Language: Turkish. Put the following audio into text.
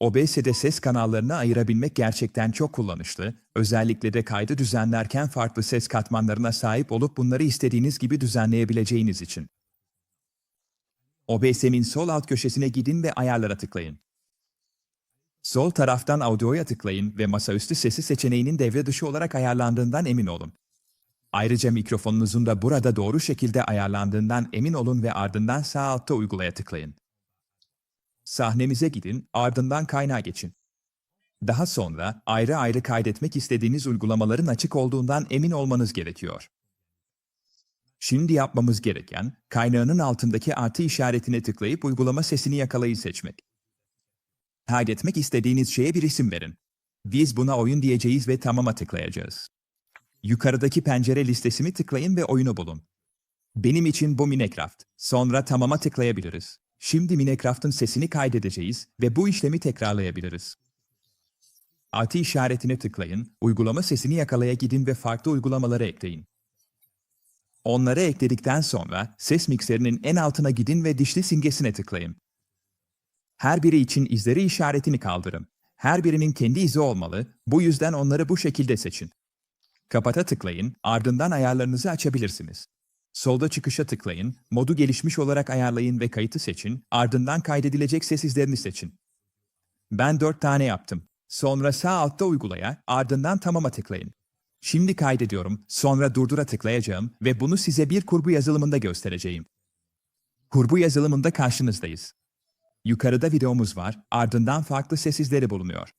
OBS'de ses kanallarını ayırabilmek gerçekten çok kullanışlı, özellikle de kaydı düzenlerken farklı ses katmanlarına sahip olup bunları istediğiniz gibi düzenleyebileceğiniz için. OBS'in sol alt köşesine gidin ve ayarlara tıklayın. Sol taraftan audio'ya tıklayın ve masaüstü sesi seçeneğinin devre dışı olarak ayarlandığından emin olun. Ayrıca mikrofonunuzun da burada doğru şekilde ayarlandığından emin olun ve ardından sağ altta uygulaya tıklayın. Sahnemize gidin, ardından kaynağa geçin. Daha sonra ayrı ayrı kaydetmek istediğiniz uygulamaların açık olduğundan emin olmanız gerekiyor. Şimdi yapmamız gereken, kaynağının altındaki artı işaretine tıklayıp uygulama sesini yakalayı seçmek. Kaydetmek istediğiniz şeye bir isim verin. Biz buna oyun diyeceğiz ve tamama tıklayacağız. Yukarıdaki pencere listesini tıklayın ve oyunu bulun. Benim için bu Minecraft. Sonra tamama tıklayabiliriz. Şimdi Minecraft'ın sesini kaydedeceğiz ve bu işlemi tekrarlayabiliriz. Artı işaretine tıklayın, uygulama sesini yakalaya gidin ve farklı uygulamaları ekleyin. Onları ekledikten sonra ses mikserinin en altına gidin ve dişli simgesine tıklayın. Her biri için izleri işaretini kaldırın. Her birinin kendi izi olmalı, bu yüzden onları bu şekilde seçin. Kapata tıklayın, ardından ayarlarınızı açabilirsiniz. Solda çıkışa tıklayın, modu gelişmiş olarak ayarlayın ve kayıtı seçin, ardından kaydedilecek ses izlerini seçin. Ben 4 tane yaptım. Sonra sağ altta uygulaya, ardından tamama tıklayın. Şimdi kaydediyorum, sonra durdura tıklayacağım ve bunu size bir kurgu yazılımında göstereceğim. Kurgu yazılımında karşınızdayız. Yukarıda videomuz var, ardından farklı ses izleri bulunuyor.